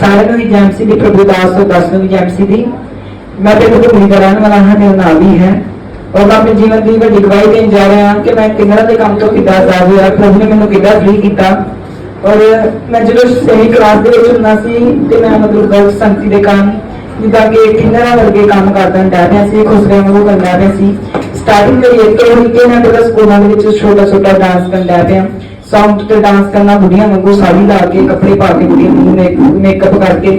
ਸਾਰਿਆਂ ਨੂੰ ਹੀ ਜੈਮਸੀ ਦੀ ਪ੍ਰਭੂ ਦਾਸ ਤੋਂ ਦੱਸ ਨੂੰ ਵੀ ਜੈਮਸੀ ਦੀ ਮੈਂ ਤੇ ਭੂਮੀ ਦਾ ਰਹਿਣ ਵਾਲਾ ਹਾਂ, ਮੇਰਾ ਨਾਮ ਵੀ ਹੈ। ਔਰ ਮੈਂ ਆਪਣੇ ਜੀਵਨ ਦੀ ਵੱਡੀ ਗਵਾਹੀ ਦੇਣ ਜਾ ਰਿਹਾ ਹਾਂ ਕਿ ਮੈਂ ਕਿੰਨਾ ਦੇ ਕੰਮ ਤੋਂ ਕਿੱਦਾਂ ਆਜ਼ਾਦ ਹੋਇਆ, ਪ੍ਰਭੂ ਨੇ ਮੈਨੂੰ ਕਿੱਦਾਂ ਫ੍ਰੀ ਕੀਤਾ। ਔਰ ਮੈਂ ਜਦੋਂ ਸਹੀ ਕਲਾਸ ਦੇ ਵਿੱਚ ਹੁੰਦਾ ਸੀ ਤੇ ਮੈਂ ਮਤਲਬ ਗਲਤ ਸੰਗਤੀ ਦੇ ਕੰਮ ਜਿੱਦਾਂ ਕਿ ਕਿੰਨਰਾਂ ਵਰਗੇ ਕੰਮ ਕਰਦਾ ਹੁੰਦਾ ਪਿਆ ਸੀ, ਖੁਸਰਿਆਂ ਵਾਂਗੂ ਕਰਦਾ ਪਿਆ ਸੀ। ਸਟਾਰਟਿੰਗ ਮੇਰੀ ਇੱਕ ਇਹ ਕਿ ਮੈਂ ਸਕੂਲਾਂ ਦੇ ਵਿੱਚ ਛੋਟਾ ਛੋਟਾ ਡਾਂਸ ਕਰਦਾ ਪਿਆ। ਸੌਂਗ ਤੇ ਡਾਂਸ ਕਰਨਾ ਬੁੜੀਆਂ ਵਾਂਗੂ, ਸਾੜੀ ਲਾ ਕੇ, ਕੱਪੜੇ ਪਾ ਕੇ ਬੁੜੀਆਂ ਵਾਂਗੂ ਮੇਕਅਪ ਕਰਕੇ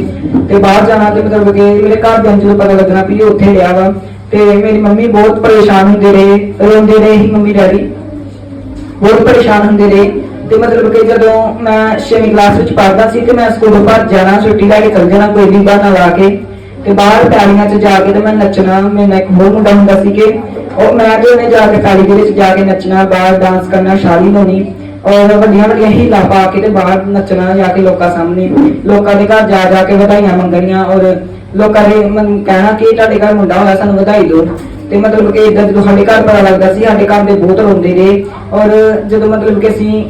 ਤੇ ਬਾਹਰ ਜਾਣਾ ਤੇ ਮਤਲਬ ਕਿ ਮੇਰੇ ਘਰ ਦੇ ਜਦੋਂ ਪਤਾ ਲੱਗਣਾ ਵੀ ਉੱਥੇ ਰਿਹਾ ਵਾ ਤੇ ਮੇਰੀ ਮੰਮੀ ਬਹੁਤ ਪਰੇਸ਼ਾਨ ਹੁੰਦੇ ਰਹੇ, ਰੋਂਦੇ ਰਹੇ ਹੀ ਮੰਮੀ ਡੈਡੀ। ਬਹੁਤ ਪਰੇਸ਼ਾਨ ਹੁੰਦੇ ਰਹੇ ਤੇ ਮਤਲਬ ਕਿ ਜਦੋਂ ਮੈਂ 6ਵੀਂ ਕਲਾਸ ਵਿੱਚ ਪੜ੍ਹਦਾ ਸੀ ਤੇ ਮੈਂ ਸਕੂਲੋਂ ਭੱਜ ਜਾਣਾ, ਛੁੱਟੀ ਲੈ ਕੇ ਚਲ ਜਾਣਾ, ਕੋਈ ਵੀ ਬਹਾਨਾ ਲਾ ਕੇ ਤੇ ਬਾਹਰ ਪੈਲੀਆਂ 'ਚ ਜਾ ਕੇ ਤੇ ਮੈਂ ਨੱਚਣਾ, ਮੇਰਾ ਨਾਲ ਇੱਕ ਹੋਰ ਮੁੰਡਾ ਹੁੰਦਾ ਸੀ ਕਿ ਉਹ ਮੈਂ ਤੇ ਉਹਨੇ ਜਾ ਕੇ ਪੈਲੀ ਦੇ ਵਿੱਚ ਜਾ ਕੇ ਨੱਚਣਾ, ਬਾਹਰ ਡਾਂਸ ਕਰਨਾ, ਸ਼ਾਲੀ ਲਾਉਣੀ ਔਰ ਵੱਡੀਆਂ ਵੱਡੀਆਂ ਹੀਲਾ ਪਾ ਕੇ ਤੇ ਬਾਹਰ ਨੱਚਣਾ, ਜਾ ਕੇ ਲੋਕਾਂ ਸਾਹਮਣੇ, ਲੋਕਾਂ ਦੇ ਘਰ ਜਾ ਜਾ ਕੇ ਵਧਾਈਆਂ ਮੰਗਣੀਆਂ ਔਰ ਲੋਕਾਂ ਨੇ ਮੈਨੂੰ ਕਹਿਣਾ ਕਿ ਤੁਹਾਡੇ ਘਰ ਮੁੰਡਾ ਹੋਇਆ ਸਾਨੂੰ ਵਧਾਈ ਦਿਓ। ਤੇ ਮਤਲਬ ਕਿ ਇਦਾਂ ਜਦੋਂ ਸਾਡੇ ਘਰ ਪਤਾ ਲੱਗਦਾ ਸੀ, ਸਾਡੇ ਘਰ ਦੇ ਬਹੁਤ ਰੋਂਦੇ ਰਹੇ ਔਰ ਜਦੋਂ ਮਤਲਬ ਕਿ ਅਸੀਂ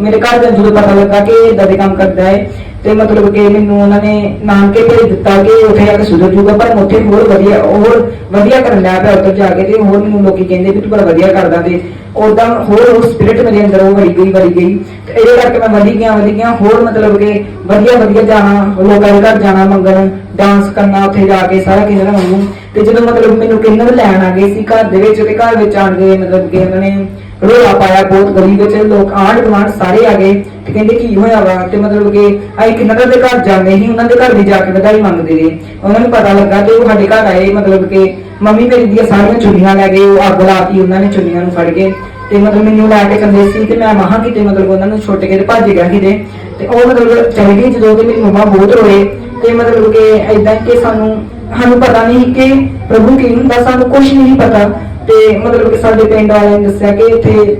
ਮੇਰੇ ਘਰ ਦੇ ਜਦੋਂ ਪਤਾ ਲੱਗਾ ਕਿ ਇਦਾਂ ਦੇ ਕੰਮ ਕਰਦਾ ਹੈ ਤੇ ਮਤਲਬ ਕਿ ਮੈਨੂੰ ਉਹਨਾਂ ਨੇ ਨਾਮ ਕੇ ਭੇਜ ਦਿੱਤਾ ਕਿ ਉੱਥੇ ਜਾ ਕੇ ਸੁਧਰ ਜੂਗਾ ਪਰ ਉੱਥੇ ਹੋਰ ਵਧੀਆ ਹੋਰ ਵਧੀਆ ਕਰਨ ਲੱਗ ਪਿਆ ਉੱਧਰ ਜਾ ਕੇ ਤੇ ਹੋਰ ਮੈਨੂੰ ਲੋਕੀ ਕਹਿੰਦੇ ਵੀ ਤੂੰ ਬੜਾ ਵਧੀਆ ਕਰਦਾ ਤੇ ਉਦਾਂ ਹੋਰ ਹੋਰ ਸਪਿਰਿਟ ਮੇਰੇ ਅੰਦਰ ਉਹ ਵੜੀ ਗਈ ਵੜੀ ਗਈ। ਤੇ ਇਹਦੇ ਕਰਕੇ ਮੈਂ ਵਧੀ ਗਿਆ ਵਧੀ ਗਿਆ। ਹੋਰ ਮਤਲਬ ਕਿ ਵਧੀਆ ਵਧੀਆ ਜਾਣਾ, ਲੋਕਾਂ ਦੇ ਘਰ ਜਾਣਾ, ਮੰਗਣ ਡਾਂਸ ਕਰਨਾ, ਉੱਥੇ ਜਾ ਕੇ ਸਾਰਾ ਕਿਹਨਾਂ ਮੰਗੂ ਤੇ ਜਦੋਂ ਮਤਲਬ ਮੈਨੂੰ ਕਿੰਨਰ ਲੈਣ ਆ ਗਏ ਸੀ ਘਰ ਦੇ ਵਿੱਚ ਤੇ ਘਰ ਵਿੱਚ ਆਣ ਕੇ ਮਤਲਬ ਕਿ ਉਹਨਾਂ ਨੇ ਰੋਲਾ ਪਾਇਆ ਬਹੁਤ ਗਲੀ ਵਿੱਚ। ਲੋਕ ਆਂਢ ਗੁਆਂਢ ਸਾਰੇ ਆ ਗਏ ਤੇ ਕਹਿੰਦੇ ਕੀ ਹੋਇਆ ਵਾ? ਤੇ ਮਤਲਬ ਕਿ ਅਸੀਂ ਕਿੰਨਰ ਦੇ ਘਰ ਜਾਂਦੇ ਸੀ, ਉਹਨਾਂ ਦੇ ਘਰ ਵੀ ਜਾ ਕੇ ਵਧਾਈ ਮੰਗਦੇ ਰਹੇ ਉਹਨਾਂ ਨੂੰ ਪਤਾ ਲੱਗਾ ਤੇ ਉਹ ਸਾਡੇ ਘਰ ਆਏ, ਮਤਲਬ ਕਿ ਮੰਮੀ ਮੇਰੀ ਦੀਆਂ ਸਾਰੀਆਂ ਚੁੰਨੀਆਂ ਲੈ ਗਏ, ਉਹ ਅੱਗ ਲਾਤੀ ਉਹਨਾਂ ਨੇ ਚੁੰਨੀਆਂ ਨੂੰ ਫੜ ਕੇ। ਤੇ ਮਤਲਬ ਮੈਨੂੰ ਲੈ ਕੇ ਕੰਦੇ ਸੀ ਤੇ ਮੈਂ ਮਹਾਂ ਕਿਤੇ ਮਤਲਬ ਉਹਨਾਂ ਨੂੰ ਛੁੱਟ ਕੇ ਤੇ ਭੱਜ ਗਿਆ ਕਿਤੇ। ਤੇ ਉਹ ਮਤਲਬ ਚਲੀ ਗਈ ਜਦੋਂ ਤੇ ਮੇਰੀ ਮੰਮਾ ਬਹੁਤ ਰੋਏ। ਤੇ ਮਤਲਬ ਕਿ ਐਦਾਂ ਕਿ ਸਾਨੂੰ ਸਾਨੂੰ ਪਤਾ ਨਹੀਂ ਕਿ ਪ੍ਰਭੂ ਕੀ ਹੁੰਦਾ, ਸਾਨੂੰ ਕੁਝ ਨਹੀਂ ਪਤਾ। ਤੇ ਮਤਲਬ ਕਿ ਸਾਡੇ ਪਿੰਡ ਵਾਲਿਆਂ ਨੇ ਦੱਸਿਆ ਕਿ ਇੱਥੇ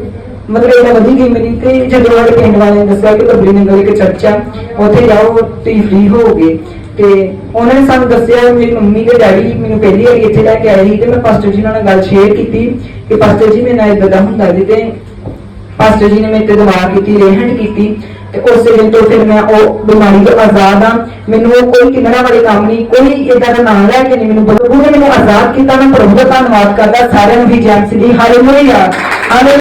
ਮਤਲਬ ਇਹਦਾ ਵਧੀ ਗਈ ਮੇਰੀ ਤੇ ਜਦੋਂ ਸਾਡੇ ਪਿੰਡ ਵਾਲਿਆਂ ਨੇ ਦੱਸਿਆ ਕਿ ਬੱਬਰੀ ਨਗਰ ਇੱਕ ਚਰਚ ਆ, ਉੱਥੇ ਜਾਓ, ਤੁਸੀਂ ਫ੍ਰੀ ਹੋਵੋਗੇ। ਤੇ ਉਹਨਾਂ ਨੇ ਸਾਨੂੰ ਦੱਸਿਆ, ਮੇਰੀ ਮੰਮੀ ਤੇ ਡੈਡੀ ਮੈਨੂੰ ਪਹਿਲੀ ਵਾਰੀ ਇੱਥੇ ਲੈ ਕੇ ਆਏ ਸੀ ਤੇ ਮੈਂ ਪਾਸਟਰ ਜੀ ਨਾਲ ਗੱਲ ਸ਼ੇਅਰ ਕੀਤੀ ਕਿ ਪਾਸਟਰ ਜੀ ਮੇਰੇ ਨਾਲ ਇਦਾਂ ਹੁੰਦਾ ਜੀ ਤੇ ਪਾਸਟਰ ਜੀ ਨੇ ਮੇਰੇ ਤੇ ਦੁਆ ਕੀਤੀ, ਰਹਿਣ ਕੀਤੀ। ਤੇ ਉਸੇ ਦਿਨ ਤੋਂ ਫਿਰ ਮੈਂ ਉਹ ਬਿਮਾਰੀ ਤੋਂ ਆਜ਼ਾਦ ਆ ਮੈਨੂੰ ਉਹ ਕੋਈ ਕਿੰਨਾ ਵਾਲੇ ਕੰਮ ਨਹੀਂ, ਕੋਈ ਇਦਾਂ ਦਾ ਨਾਂ ਲੈ ਕੇ ਨਹੀਂ ਮੈਨੂੰ ਪ੍ਰਭੂ ਨੇ ਮੈਨੂੰ ਆਜ਼ਾਦ ਕੀਤਾ। ਮੈਂ ਪ੍ਰਭੂ ਦਾ ਧੰਨਵਾਦ ਕਰਦਾ। ਸਾਰਿਆਂ ਨੂੰ ਵੀ ਜੈਮਸ ਦੀ ਹਾਲੇਲੂਇਆ ਹਾਲੇ